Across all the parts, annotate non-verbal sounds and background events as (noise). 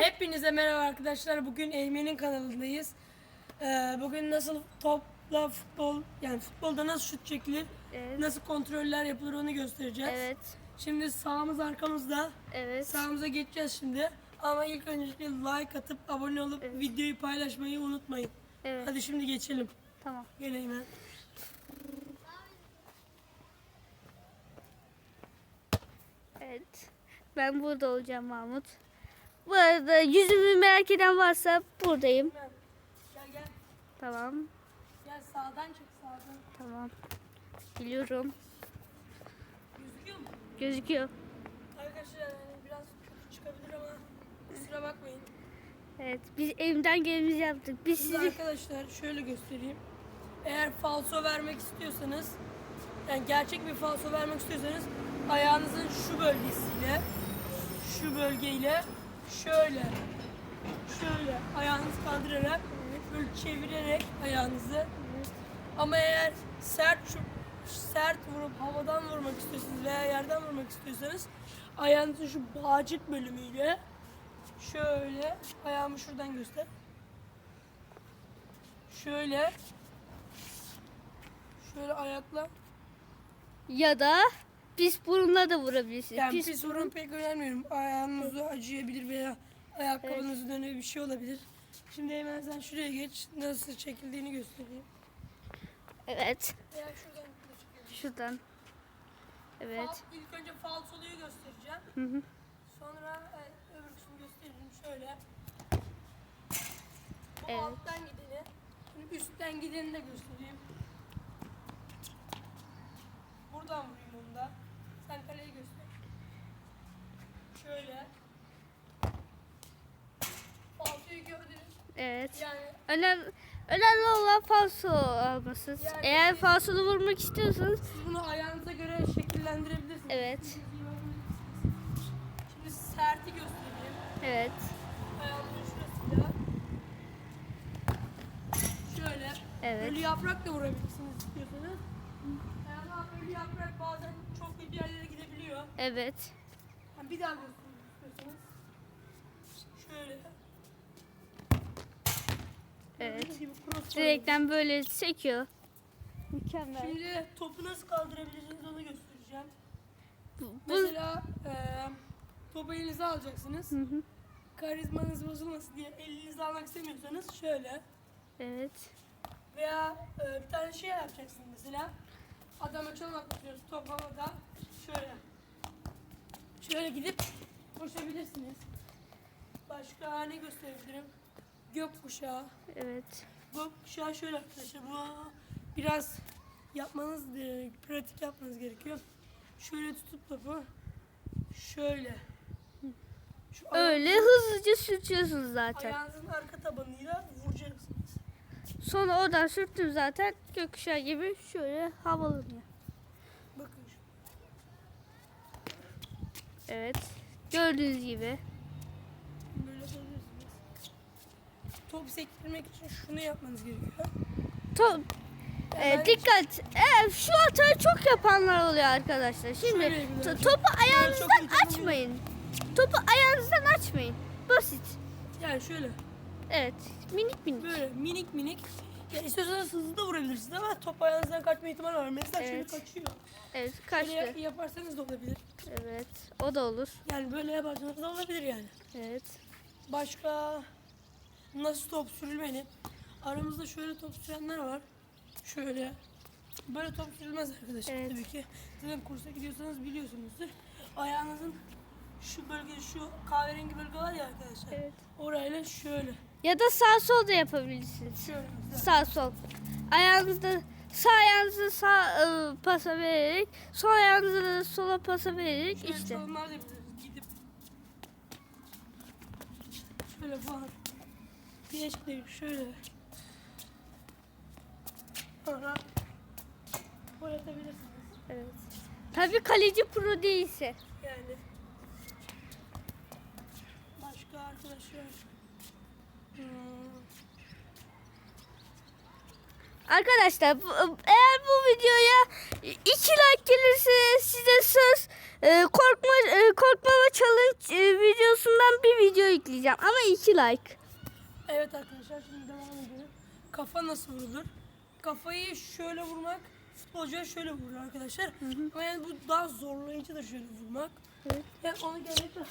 (laughs) Hepinize merhaba arkadaşlar. Bugün Eymen'in kanalındayız. Ee, bugün nasıl topla futbol, yani futbolda nasıl şut çekilir, Evet. nasıl kontroller yapılır onu göstereceğiz. Evet. Şimdi sağımız arkamızda. Evet. Sağımıza geçeceğiz şimdi. Ama ilk öncelikle like atıp abone olup Evet. videoyu paylaşmayı unutmayın. Evet. Hadi şimdi geçelim. Tamam. Gel Eymen. Evet. Ben burada olacağım Mahmut. Bu arada yüzümü merak eden varsa buradayım. Gel gel. Tamam. Gel sağdan çık sağdan. Tamam. Biliyorum. Gözüküyor mu? Gözüküyor. Arkadaşlar yani biraz kötü çıkabilir ama kusura bakmayın. Evet. Biz elimden gelenizi yaptık. Biz Size sizi... arkadaşlar şöyle göstereyim. Eğer falso vermek istiyorsanız, yani gerçek bir falso vermek istiyorsanız ayağınızın şu bölgesiyle, şu bölgeyle şöyle, şöyle ayağınızı kaldırarak, böyle çevirerek ayağınızı. Ama eğer sert sert vurup havadan vurmak istiyorsanız veya yerden vurmak istiyorsanız ayağınızın şu bağcık bölümüyle şöyle ayağımı şuradan göster. Şöyle şöyle ayakla Ya da pis burunla da vurabilirsiniz. yani pis, pis vurun pek önermiyorum. Ayağınız acıyabilir veya ayakkabınızın dönüyor bir şey olabilir. Şimdi hemen sen şuraya geç. Nasıl çekildiğini göstereyim. Evet. Veya şuradan. Şuradan. Evet. Fal- İlk önce falsoluyu göstereceğim. Hı hı. Sonra e, öbür kısmı göstereyim şöyle. Bu Evet. alttan gideni. Şimdi üstten gideni de göstereyim. Buradan vurayım onu da. Sen kaleyi göster. Şöyle. Falsoyu gördünüz. Evet. Yani Önemli, önemli olan falso alması. Yani Eğer falsolu vurmak istiyorsanız siz bunu ayağınıza göre şekillendirebilirsiniz. Evet. Şimdi serti göstereyim. evet. Ayağımın şurasıyla. Şöyle. Evet. Ölü yaprak da vurabilirsiniz istiyorsanız. Ama ölü yaprak bazen çok kötü yerlere gidebiliyor. Evet. Yani bir daha göstereyim istiyorsanız. Şöyle. Evet. Direkten böyle çekiyor. Mükemmel. Şimdi topu nasıl kaldırabilirsiniz onu göstereceğim. Bu, Mesela eee topu elinize alacaksınız. Hı hı. Karizmanız bozulmasın diye elinize almak istemiyorsanız şöyle. Evet. Veya e, bir tane şey yapacaksın mesela. Adama çalmak istiyoruz top havada. Şöyle. Şöyle gidip koşabilirsiniz. Başka ne gösterebilirim? Gökkuşağı. Evet. Gökkuşağı şöyle arkadaşlar. Bu biraz yapmanız, e, pratik yapmanız gerekiyor. Şöyle tutup topu şöyle. Şu Öyle hızlıca sürtüyorsunuz zaten. ayağınızın arka tabanıyla. Sonra oradan sürttüm zaten gökkuşağı gibi şöyle havalanıyor. Bakın şu. Evet. Gördüğünüz gibi. Böyle. Top sektirmek için şunu yapmanız gerekiyor. Top, e, dikkat. E, şu hatayı çok yapanlar oluyor arkadaşlar. Şimdi to- topu ayağınızdan açmayın. Topu ayağınızdan açmayın. Basit. Yani şöyle Evet. Minik minik. böyle minik minik. Ya istiyorsanız hızlı da vurabilirsiniz ama top ayağınızdan kaçma ihtimali var. Mesela Evet. şöyle kaçıyor. Evet Böyle kaçtı. yaparsanız da olabilir. Evet. O da olur. Yani böyle yaparsanız da olabilir yani. Evet. Başka nasıl top sürülmeli? Aramızda şöyle top sürenler var. Şöyle. Böyle top sürülmez arkadaşlar Evet. tabii ki. Zaten kursa gidiyorsanız biliyorsunuzdur. Ayağınızın şu bölge, şu kahverengi bölge var ya arkadaşlar. Evet. Orayla şöyle. Ya da sağ sol da yapabilirsiniz. Şöyle. Sağ sol. Ayağınızda sağ ayağınızı sağ e, pasa vererek, sol ayağınızı da sola pasa vererek Şöyle işte. yapabiliriz. Gidip şöyle eşitleyip şöyle. Sonra oynatabilirsiniz. Evet. Tabii kaleci pro değilse. Yani başka arkadaşlar Arkadaşlar bu- eğer bu videoya 2 like gelirse size söz e, korkma e, korkmama challenge e, videosundan bir video yükleyeceğim ama 2 like. Evet arkadaşlar şimdi devam edelim. Kafa nasıl vurulur? Kafayı şöyle vurmak, futbolcuya şöyle vurur arkadaşlar. Ama yani bu daha zorlayıcıdır şöyle vurmak. Evet. Yani onu gerçekten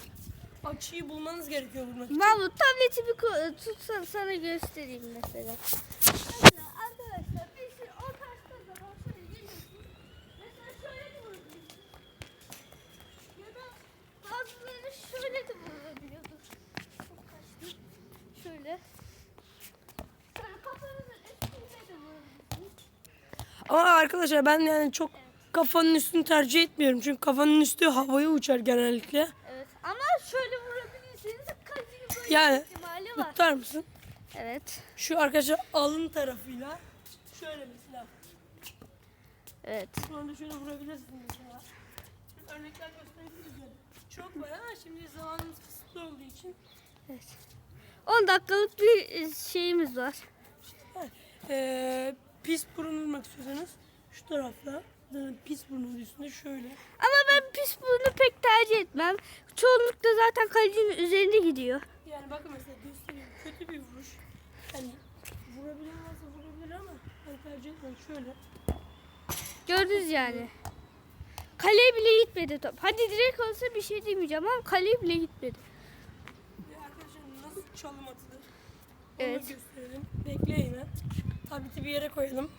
açıyı bulmanız gerekiyor vurmak için. Mahmut tableti bir ko- tutsan sana göstereyim mesela. Ama arkadaşlar ben yani çok kafanın üstünü tercih etmiyorum. Çünkü kafanın üstü havaya uçar genellikle. Evet ama şöyle vurabilirsiniz. Kaçıncı böyle Yani tutar mısın? Evet. Şu arkadaşlar alın tarafıyla şöyle mesela. Evet. Şu anda şöyle vurabilirsiniz mesela. Şimdi örnekler gösterebiliriz. Çok var ama şimdi zamanımız kısıtlı olduğu için Evet. 10 dakikalık bir e, şeyimiz var. Ee, pis burun vurmak istiyorsanız şu tarafta pis burnun üstünde şöyle. Ama ben pis bunu pek tercih etmem. Çoğunlukla zaten kalecinin üzerinde gidiyor. Yani bakın mesela göstereyim. Kötü bir vuruş. Hani vurabilir varsa vurabilir ama ben tercih etmem. Şöyle. Gördünüz yani. Kaleye bile gitmedi top. Hadi direkt olsa bir şey demeyeceğim ama kaleye bile gitmedi. Ve arkadaşlar nasıl çalım atılır? Evet. Onu gösterelim. Bekleyin ha. Tableti bir yere koyalım.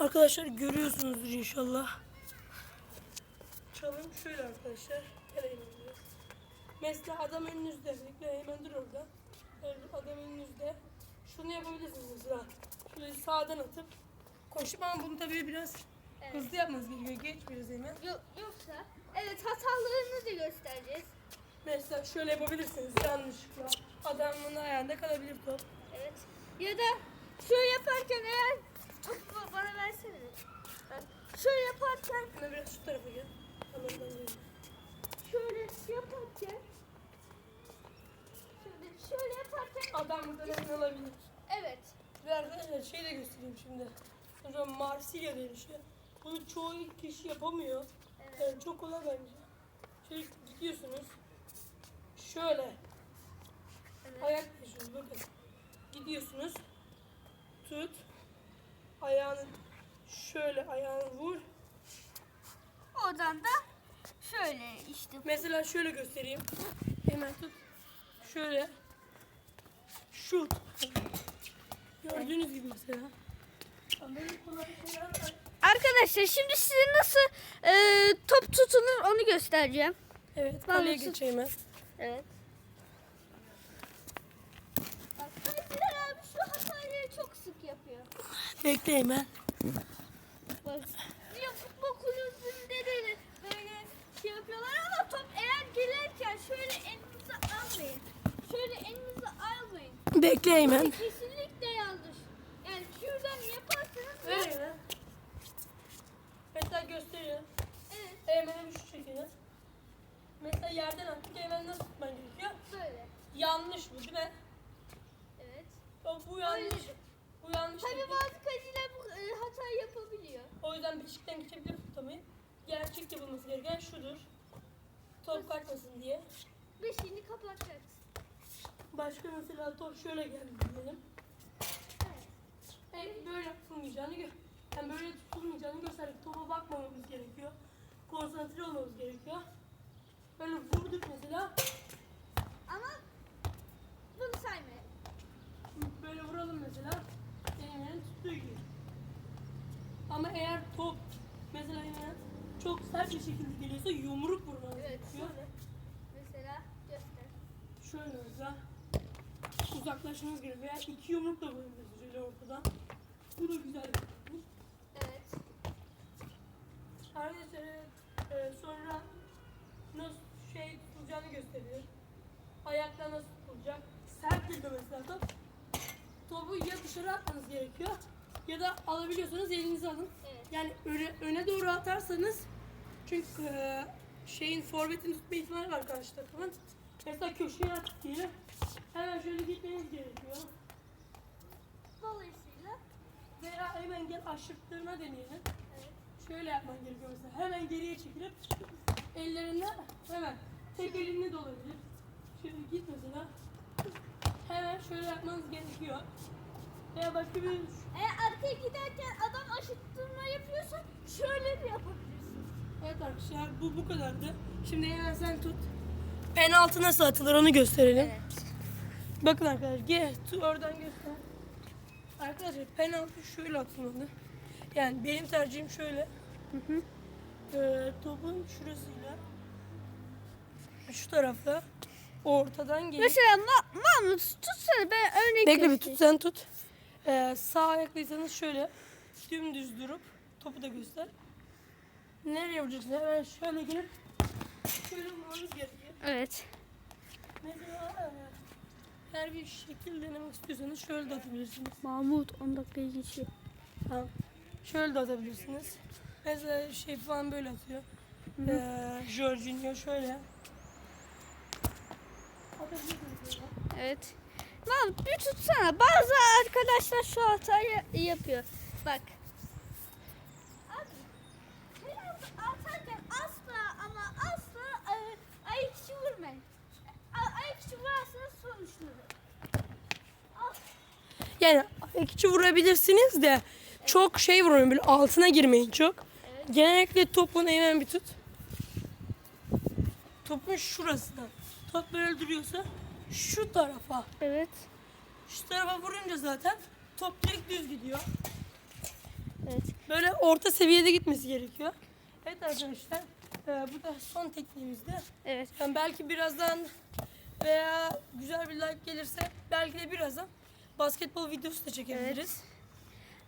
Arkadaşlar görüyorsunuzdur inşallah. Çalım şöyle arkadaşlar. Mesela adam önünüzde. Bekle hemen dur orada. Adam önünüzde. Şunu yapabilirsiniz mesela. Şöyle sağdan atıp koşup ama bunu tabii biraz Evet. hızlı yapmanız gerekiyor. Geç biraz hemen. Yok, yoksa evet hatalarını da göstereceğiz. Mesela şöyle yapabilirsiniz yanlışlıkla. Adamın ayağında kalabilir top. Evet. Ya da şöyle yaparken eğer topu bana versene. Şöyle yaparken Bana biraz şu tarafa gel. Tamam ben geleyim. şöyle yaparken şöyle şöyle yaparken Adam buradan emin olabilir. evet. Ve arkadaşlar şey de göstereyim şimdi. Mesela Marsilya denişi. Bunu çoğu kişi yapamıyor. Evet. Yani çok kolay bence. Şöyle gidiyorsunuz. Şöyle. Evet. Ayak geçiyorsunuz bakın. Gidiyorsunuz. Tut. Ayağını şöyle ayağını vur. Oradan da şöyle işte Mesela şöyle göstereyim. Hemen tut. Şöyle. Şut. Gördüğünüz gibi mesela. Arkadaşlar şimdi size nasıl e, top tutulur onu göstereceğim. Evet, kaleye geçeyim ben. Evet. Bak Kaleciler abi şu hatayı çok sık yapıyor. Bekleyin ben. Bak. Niye futbol kulübünde de böyle şey yapıyorlar ama top eğer gelirken şöyle elinize almayın. Şöyle elinize almayın. Bekleyin ben. Kesinlikle yanlış. Yani şuradan yaparsanız Verin lan. Mesela gösteriyorum. Evet Hemen şu şekilde. Mesela yerden attık hemen nasıl tutman gerekiyor? böyle. Yanlış bu değil mi? Evet. O, bu yanlış. Öyle. Bu yanlış. Tabii değil. bazı kaleciler bu e, hatayı yapabiliyor. O yüzden beşikten geçebilir tutamayı. Gerçek yapılması gereken şudur. Top kaçmasın diye. Beşiğini kapatacaksın. Başka mesela top şöyle geldi diyelim. Evet. Böyle tutulmayacağını gö yani böyle tutulmayacağını gösterdik. Topa bakmamamız gerekiyor. Konsantre olmamız gerekiyor. Böyle vurduk mesela. Ama bunu saymayın. Böyle vuralım mesela. Eymen'in tuttuğu gibi. Ama eğer top mesela Eymen bir şekilde geliyorsa yumruk vurmanız Evet gerekiyor. şöyle. Mesela göster. Şöyle mesela uzaklaşmanız gerekiyor. Veya iki yumruk da vurabilirsiniz şöyle ortadan. Bu da güzel teknik. Evet. Arkadaşlar e, sonra nasıl şey tutulacağını gösteriyor. Ayakta nasıl tutulacak. Sert bir de mesela top. Topu ya dışarı atmanız gerekiyor ya da alabiliyorsanız elinize alın. Evet. Yani öne, öne doğru atarsanız çünkü e, şeyin forvetin tutma ihtimali var karşı takımın. Mesela köşeye at diye hemen şöyle gitmeniz gerekiyor. Dolayısıyla Veya hemen gel aşırttırma deneyelim. evet. Şöyle yapman gerekiyor mesela. Hemen geriye çekilip ellerinde hemen tek elinle de olabilir. Şöyle git mesela. Hemen şöyle yapmanız gerekiyor. Veya başka bir Eğer arkaya giderken adam aşıttırma yapıyorsa şöyle de yapabilirsin. Evet arkadaşlar bu bu kadardı. Şimdi hemen sen tut. Penaltı nasıl atılır onu gösterelim. Bakın arkadaşlar gel tu- oradan göster. Arkadaşlar penaltı şöyle atılmalı. Yani benim tercihim şöyle. Ee, topun şurasıyla şu tarafta ortadan gelip Mesela Ma Mahmut tutsana ben örnek Bekle bir göstereyim. tut sen tut. Ee, sağ ayaklıysanız şöyle dümdüz durup topu da göster. Nereye vuracaksın? Hemen şöyle gelip şöyle vurmanız gerekiyor. Evet. Mesela e, her bir şekil denemek istiyorsanız şöyle de atabilirsiniz. Mahmut 10 dakikaya geçiyor. Tamam. Şöyle de atabilirsiniz. Mesela şey falan böyle atıyor. Ee, Jorginho şöyle. Evet. Mahmut bir tutsana. Bazı arkadaşlar şu hatayı yapıyor. Bak. Abi, penaltı atarken asla ama asla e, ayak içi vurmayın. A- ayak içi vurarsanız sonuçları. Al. Yani içi vurabilirsiniz de çok şey vurmayın böyle altına girmeyin çok. Genellikle topun hemen bir tut. Topun şurasına. Top böyle duruyorsa şu tarafa. Evet. Şu tarafa vurunca zaten top direkt düz gidiyor. Evet. Böyle orta seviyede gitmesi gerekiyor. Evet arkadaşlar e, bu da son tekniğimizdi. Evet. Yani belki birazdan veya güzel bir like gelirse belki de birazdan basketbol videosu da çekebiliriz.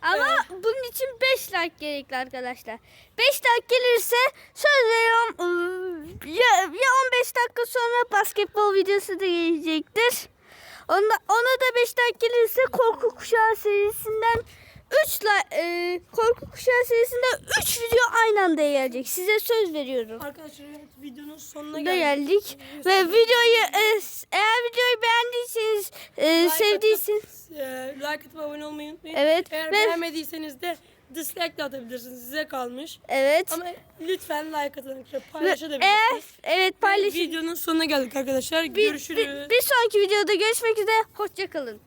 Ama bunun için 5 like gerekli arkadaşlar. 5 like gelirse söz veriyorum ıı, ya, ya 15 dakika sonra basketbol videosu da gelecektir. Ona, ona da 5 like gelirse Korku Kuşağı serisinden 3 like, e, Korku Kuşağı serisinde 3 video aynı anda gelecek. Size söz veriyorum. Arkadaşlar evet, videonun sonuna geldik. geldik. Ve videoyu e, eğer videoyu beğendiyseniz, e, Like sevdiyseniz atıp, e, like atıp abone olmayı unutmayın. Evet, Eğer ve- beğenmediyseniz de dislike de atabilirsiniz. Size kalmış. evet. Ama lütfen like atın. Paylaşabilirsiniz. eğer evet paylaşın. Videonun sonuna geldik arkadaşlar. Bir, Görüşürüz. bir, bir sonraki videoda görüşmek üzere. Hoşçakalın.